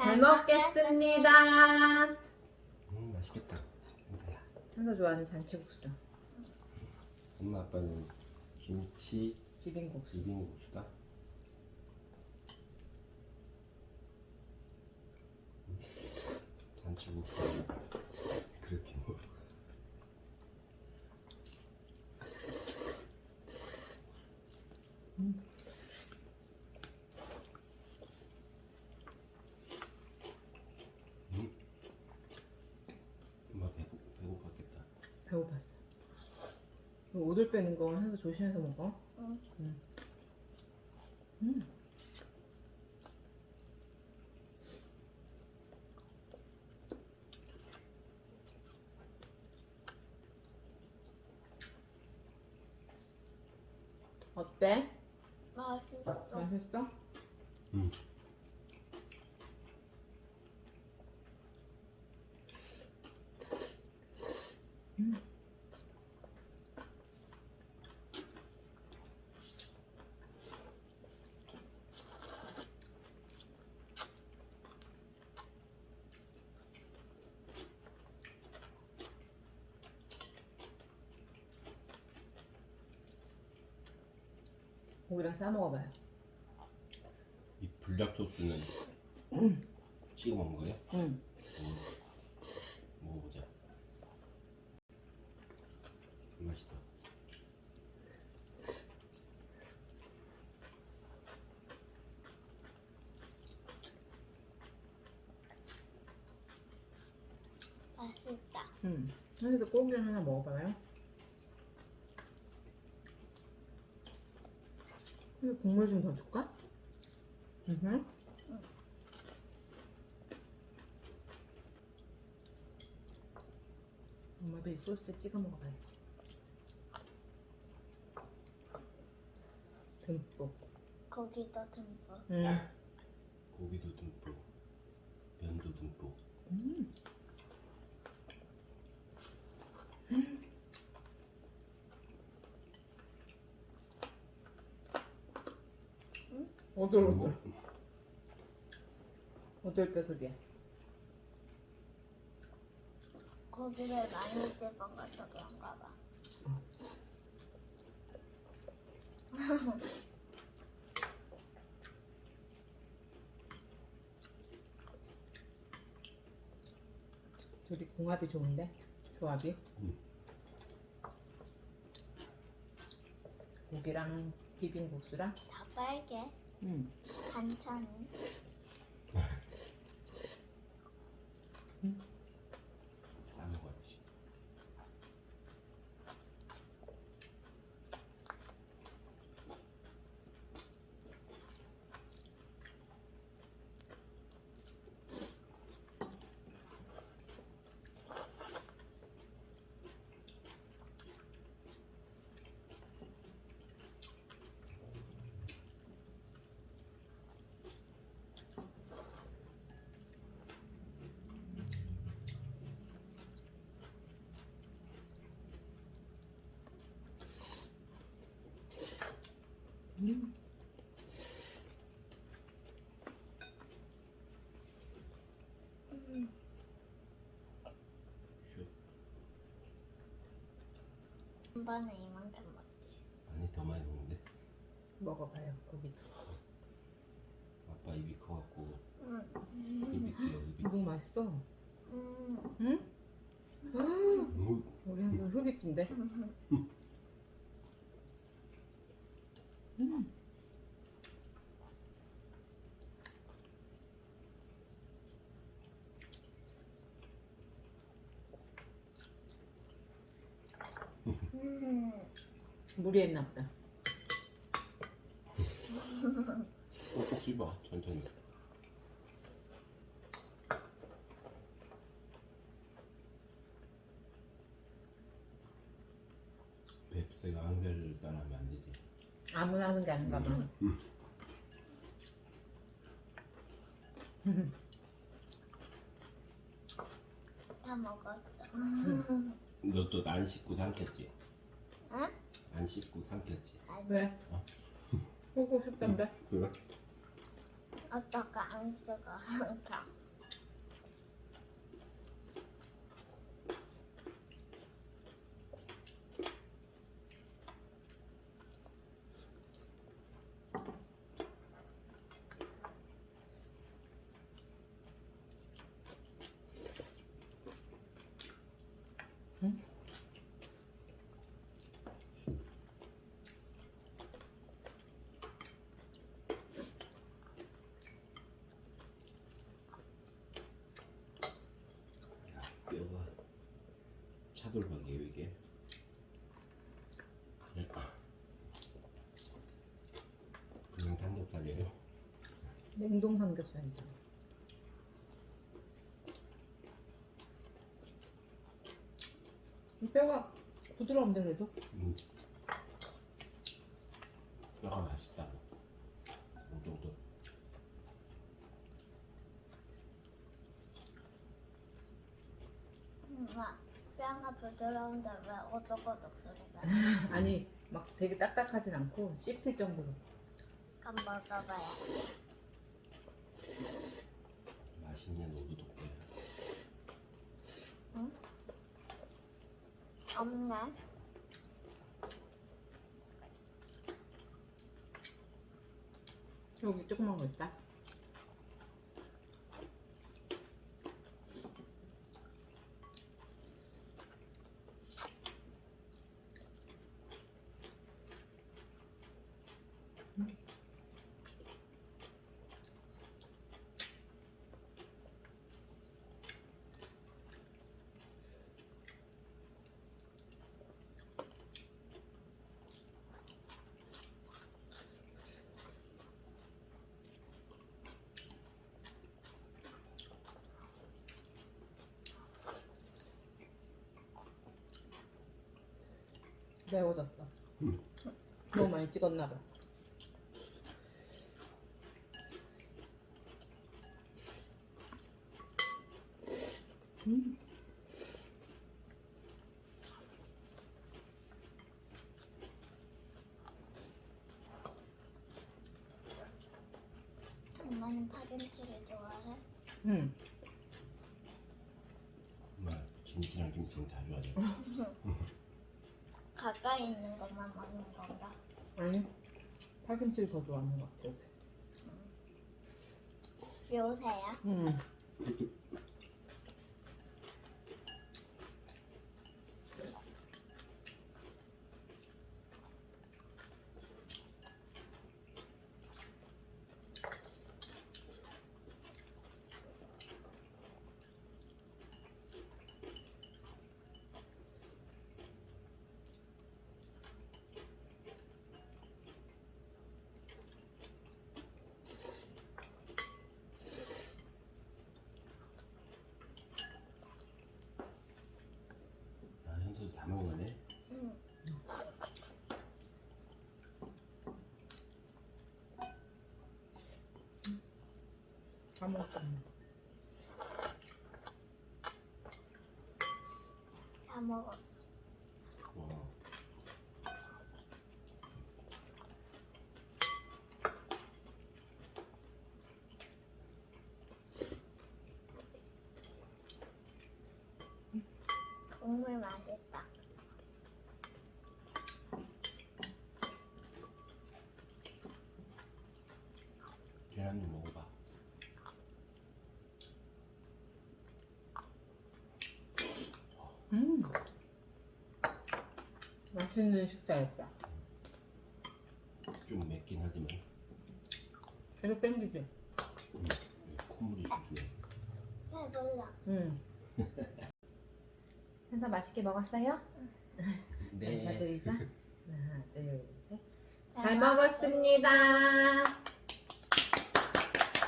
잘 먹겠습니다. 음 맛있겠다. 인사야. 현서 좋아하는 잔치국수다. 엄마 아빠는 김치 비빔국수. 비빔국수다. 음, 잔치국수 그렇게 뭐. 음. 엄마 배고 배고팠겠다. 배고팠어. 이거 오돌 빼는 거 현서 조심해서 먹어. 응. 응. 음. 어때? 맛있어. 맛있어? 음. 고기랑 싸 먹어봐요. 이 불닭 소스는 찍어 먹는 거야? 응. 음. 먹어보자. 맛있다. 맛있다. 응. 현서도 고기랑 하나 먹어봐요. 이거 국물 좀 더 줄까? 응. 엄마도 이 소스 찍어 먹어봐야지. 듬뿍. 거기도 듬뿍. 응. 고기도 듬뿍, 면도 듬뿍. 음. 오돌 오돌 오돌 빼돌이야. 고기를 많이 집어가서 그런가 봐. 둘이 궁합이 좋은데 조합이. 음. 고기랑 비빔국수랑. 다 빨개. 음. 반찬은. 싸 먹어야지. 음. 한 번에 이만큼 먹지. 아니 더 많이 먹는데. 먹어봐요 고기도. 아빠 입이 커갖고 응. 입이 뛰어 입이. 너무 맛있어. 음. 응? 음. 음. 우리 현수 흡입인데. 음. 음. 무리했나 보다. 꼭꼭 씹어 천천히. 뱁새가 한결 따라하면 안 되지. 아무나 하는 게 아닌가 봐. 다 먹었어. 너또 안 씻고 삼켰지? 응? 안 씻고 삼켰지? 아니. 왜? 어? 보고 싶던데? 그래? 어떻게 안 쓰고 항상. 야, 뼈가 차돌박 이게. 그러니까 그냥 삼겹살이에요. 냉동 삼겹살이잖아. 이 뼈가 부드러운데 그래도? 음. 뼈가 맛있다. 이 정도. 엄마, 부드러운데 왜 오독오독 소리가? 아니 막 되게 딱딱하진 않고 씹힐 정도로. 한 먹어봐요. 맛있는 오도독뼈야. 없네. 여기 조그만 거 있다. 매워졌어. 음. 너무 많이 찍었나 봐. 음. 엄마는 파김치를 좋아해? 음. 정말 김치랑 김치는 다 좋아해. 가까이 있는 것만 먹는 건가? 아니 파김치를 더 좋아하는 것 같아 요새. 요새야? 음. 아, 현수도 다 먹어네. 응. 다 먹었다. 다 먹었어. 와. 국물 맛있다. 계란 좀 먹어봐. 음. 맛있는 식사였다. 좀 맵긴 하지만 계속 땡기지? 음, 콧물이 주네. 배불러. 응. 현서 맛있게 먹었어요? 네. 인사드리자. 하나, 둘, 셋. 잘잘 먹었습니다.